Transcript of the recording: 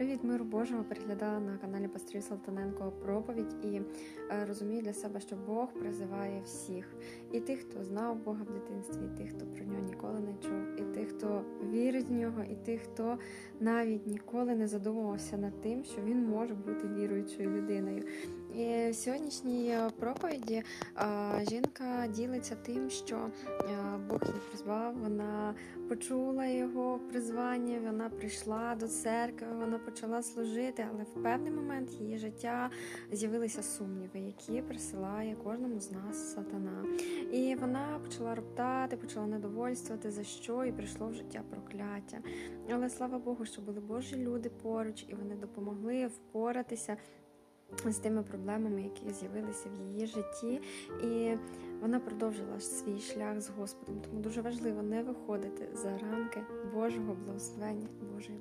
Привіт, миру Божого! Переглядала на каналі Пастрів Салтаненко проповідь і е, розумію для себе, що Бог призиває всіх. І тих, хто знав Бога в дитинстві, і тих, хто про вірить в нього, і тих, хто навіть ніколи не задумувався над тим, що він може бути віруючою людиною. І в сьогоднішній е, проповіді е, жінка ділиться тим, що е, Бог її призвав, вона почула його призвання, вона прийшла до церкви, вона почала служити, але в певний момент її життя з'явилися сумніви, які присилає кожному з нас сатана. Почала роптати, почала недовольствувати за що, і прийшло в життя прокляття. Але слава Богу, що були Божі люди поруч, і вони допомогли впоратися. З тими проблемами, які з'явилися в її житті, і вона продовжила свій шлях з Господом. Тому дуже важливо не виходити за рамки Божого благословення, Божої